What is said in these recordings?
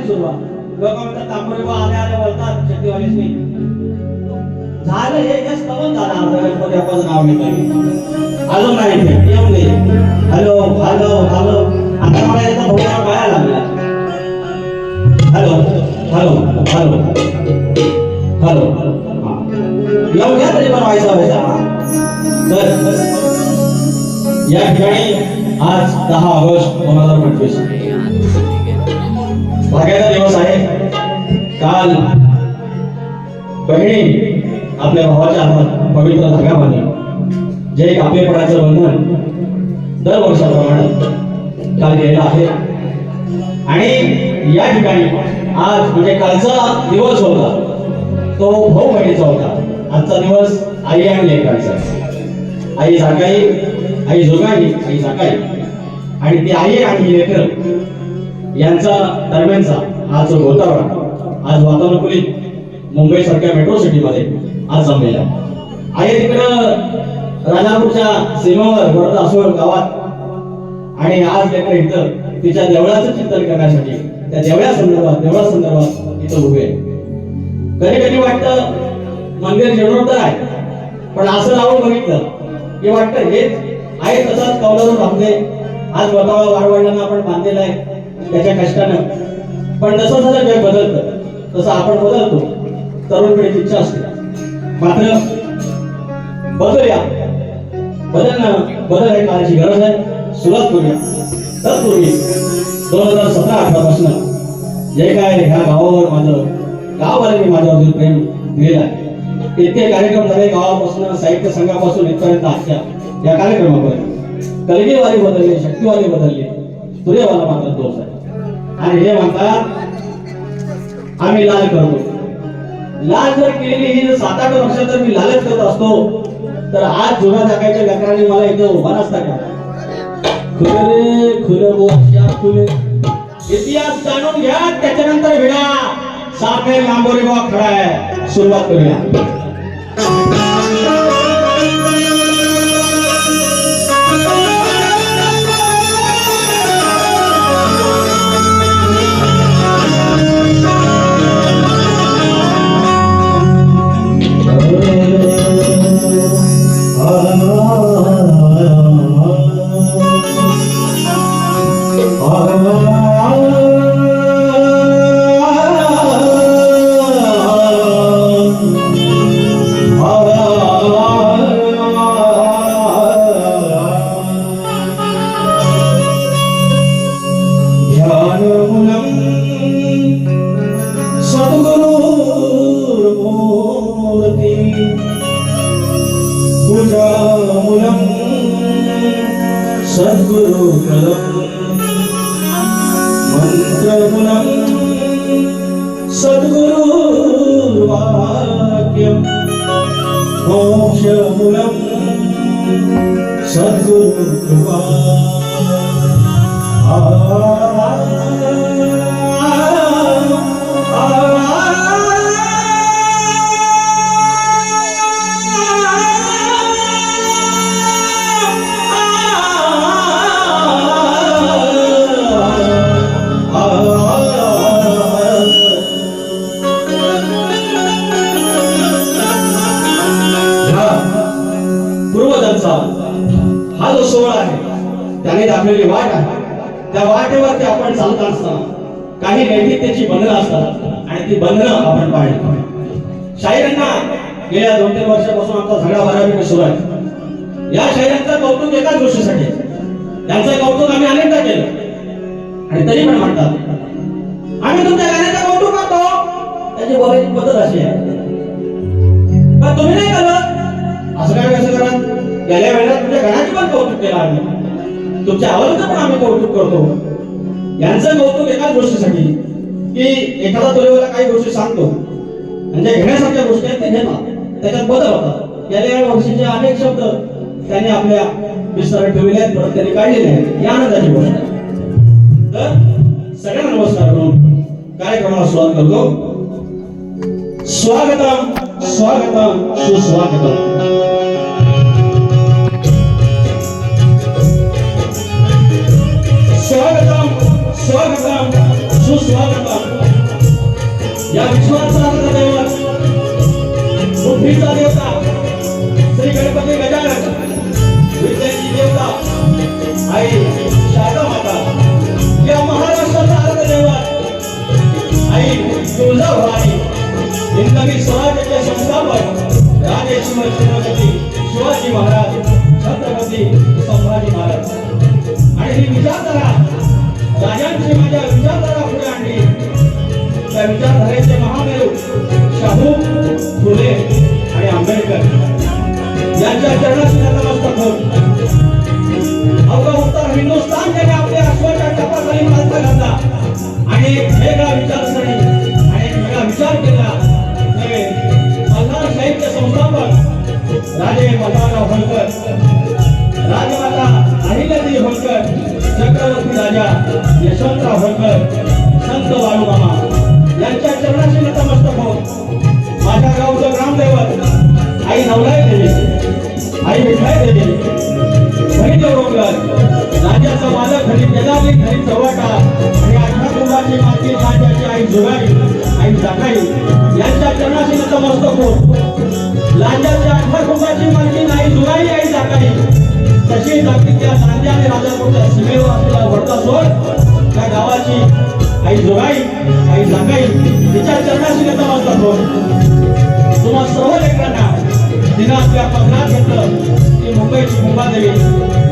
झाली सुरुवात. लोक म्हणतात तांबरे बा आले आले बोलतात शक्तीवालीच नाही. झालं हे काय स्तवन झालं आपल्या गणपती बाप्पाचं नाव नाही आलो नाही येऊ नये हॅलो हॅलो हॅलो. आता मला याचा भोगा पाया लागला. Hello hello hello hello. येऊ येऊन घ्या तरी पण व्हायचा व्हायचा तर या ठिकाणी आज दहा ऑगस्ट दोन हजार पंचवीस. भाग्याचा दिवस आहे. काल बहिणी आपल्या भावाच्या हातात पवित्र धागा बांधली जे एक आपलेपणाचं बंधन दर वर्षाप्रमाणे काल गेलेलं आहे. आणि या ठिकाणी आज म्हणजे कालचा दिवस होता. तो भाऊ बहिणीचा होता. आजचा दिवस आई आणि लेकरांचा. आई जागाई आई जोगाई आई जागाई. आणि ती आई आणि लेकर यांचा दरम्यानचा हा जो वातावरण आज वातानुकूलित मुंबई सारख्या मेट्रो सिटीमध्ये आज जमलेला आहे. तिकडं राजापूरच्या सीमेवर वरद असोर गावात आणि आज लेकर इथं तिच्या देवळाचं चिंतन करण्यासाठी त्या देवळ्या संदर्भात देवळा संदर्भात इथं उभे कधी कधी वाटतं मंदिर जीर्णोद्धार आहे पण असं राहून बघितलं की वाटतं हेच आहे तसाच कौलावर बांधले आज बतावा वाढवायला आपण बांधलेला आहे. त्याच्या कष्टानं. पण जसं जसं जग बदलतं तसं आपण बदलतो. तरुण पिढीची इच्छा असते. मात्र बदलूया. बदलणं बदल हे काळाची गरज आहे. सुरुवात करूया. तत्पूर्वी दोन हजार सतरा अठरा पासून जे काय ह्या गावावर माझं गाववाल्यांनी माझ्यावर अजून प्रेम दिलेलं आहे इतके कार्यक्रम झाले गावापासून साहित्य संघापासून इथपर्यंत आजच्या या कार्यक्रमापर्यंत. कलगीवाली बदलली शक्तीवारी बदलली सूर्यवाला मात्र दोष आहे. आणि हे म्हणतात आम्ही लाल करतो लाल जर केलेली ही जर सात आठ वर्ष जर मी लालच करत असतो तर आज जुना टाकायच्या लेकरांनी मला इथं उभा नसता का खुले खुले खुलं. इतिहास जाणून घ्या त्याच्यानंतर भिडा साखर लांबोरे बा खडा आहे. सुरुवात करूया. സദഗുണം സദ്ഗുരുവാക്യം മോക്ഷമുലം സദ്ഗുരു ആ आहे दाखवलेली वाट आहे. त्या वाटेवरती आपण चालत असताना काही नैतिकतेची बंधनं असतात आणि ती बंधनं आपण पाळली शाहिरांना गेल्या दोन तीन वर्षापासून आमचा झगडा बऱ्यापैकी सुरू आहे. या शाहिरांचं कौतुक एकाच गोष्टीसाठी त्यांचं कौतुक आम्ही अनेकदा केलं. आणि तरी पण म्हणतात आम्ही तुमच्या गाण्याचं कौतुक करतो. त्याची बोलायची पद्धत अशी आहे. पण तुम्ही नाही करत. असं काय कसं करा गेल्या वेळेला तुमच्या घराची पण कौतुक केलं आम्ही. तुमच्या आवाजाचं पण आम्ही कौतुक करतो. यांचं कौतुक एकाच गोष्टीसाठी की एखादा तुलेवाला काही गोष्टी सांगतो. म्हणजे घेण्यासारख्या गोष्टी आहेत ते घेतात. त्याच्यात बदल होतात. गेल्या वर्षीचे अनेक शब्द त्यांनी आपल्या विस्तारात ठेवलेले आहेत परत त्यांनी काढलेले आहेत. या आनंदाची गोष्ट. तर सगळ्यांना नमस्कार करून कार्यक्रमाला सुरुवात करतो. स्वागतम स्वागतम सुस्वागतम. susarlar, susarlar. Ya bir Yashwantrao Holkar संत बाळूमामा यांच्या चरणाशी नतमस्तक होत माझ्या गावचं ग्रामदैवत आई नवलाय देवी आई विठाय देवी हरिदेवरोगर राजाचा मालक हरी केदारली हरी चव्हाटा आणि आठव्या कुंभाची माती राजाची आई जुगारी आई जाकाई यांच्या चरणाशी नतमस्तक होत लांजाच्या आठव्या कुंभाची माती नाही त्या गावाची आई जुगाई. आई तिच्या चरणाशी नतमस्तक होत तुम्हा सर्व लेकरांना तिनं आपल्या पदरात घेतलं. ती मुंबईची मुंबादेवी.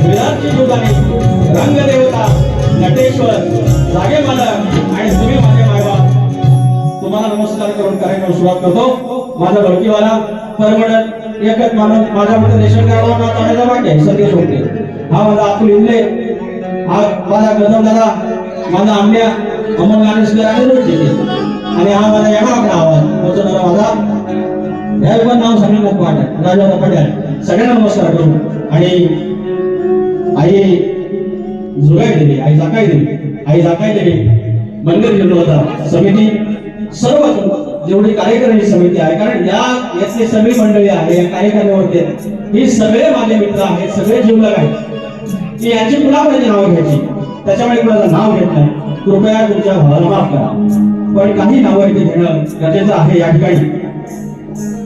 विराटची जोगाणी रंगदेवता नटेश्वर जागे मालक आणि तुम्ही माझे मायबाप. तुम्हाला नमस्कार करून कार्यक्रम सुरुवात करतो. माझा भरतीवाला परमडन एकच माणूस माझ्यामध्ये रेशन कार्डवर नाव काढायला वाटे सगळे सोडले हा माझा अतुल इंदे हा माझा गजम दादा माझा आमल्या अमोल गाणेशकर आणि रोज आणि हा माझा येणार आवाज. पोचवणारा माझा ह्या पण नाव सगळे नको वाटत. राजा पटेल. सगळ्यांना नमस्कार करू. आणि आई जुगाय दिली आई जाकाय दिली. आई जाकाय दिली. मंदिर गेलो होता. समिती सर्व जेवढी कार्यकारिणी समिती आहे कारण या यातली सगळी मंडळी आहे या कार्यकारिणीवरती ही सगळे माझे मित्र आहेत सगळे जीवलग आहेत. की यांची कुणाकडे नाव घ्यायची? त्याच्यामुळे कुणाचं नाव घेत नाही. कृपया तुमच्या भावाला माफ करा. पण काही नावं इथे घेणं गरजेचं आहे या ठिकाणी.